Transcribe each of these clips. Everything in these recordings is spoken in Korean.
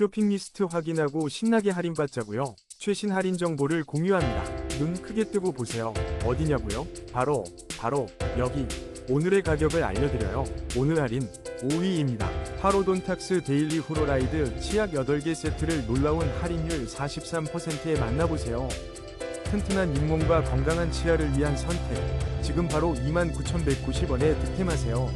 쇼핑 리스트 확인하고 신나게 할인받자고요. 최신 할인 정보를 공유합니다. 눈 크게 뜨고 보세요. 어디냐고요? 바로 바로 여기. 오늘의 가격을 알려드려요. 오늘 할인 5위입니다. 파로돈탁스 데일리 후로라이드 치약 8개 세트를 놀라운 할인율 43%에 만나보세요. 튼튼한 잇몸과 건강한 치아를 위한 선택. 지금 바로 29,190원에 득템하세요.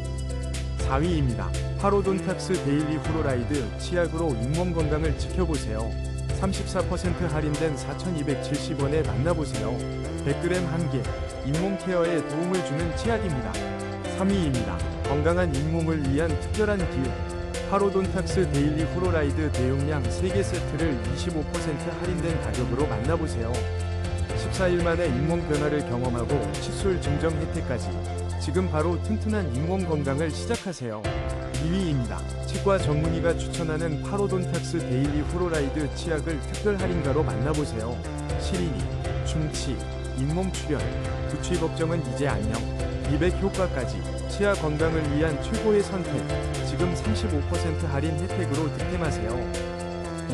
4위입니다. 파로돈탁스 데일리 후로라이드 치약으로 잇몸 건강을 지켜보세요. 34% 할인된 4,270원에 만나보세요. 100g 한 개, 잇몸 케어에 도움을 주는 치약입니다. 3위입니다. 건강한 잇몸을 위한 특별한 기회. 파로돈탁스 데일리 후로라이드 대용량 3개 세트를 25% 할인된 가격으로 만나보세요. 14일 만에 잇몸 변화를 경험하고 칫솔 증정 혜택까지 지금 바로 튼튼한 잇몸 건강을 시작하세요. 2위입니다. 치과 전문의가 추천하는 파로돈탁스 데일리 후로라이드 치약을 특별 할인가로 만나보세요. 시리니, 충치, 잇몸 출혈, 구취 걱정은 이제 안녕. 미백 효과까지 치아 건강을 위한 최고의 선택. 지금 35% 할인 혜택으로 득템하세요.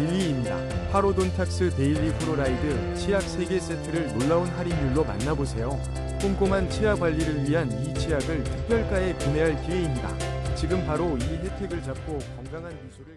1위입니다. 파로돈탁스 데일리 후로라이드 치약 3개 세트를 놀라운 할인율로 만나보세요. 꼼꼼한 치아 관리를 위한 이 치약을 특별가에 구매할 기회입니다. 지금 바로 이 혜택을 잡고 건강한 미소를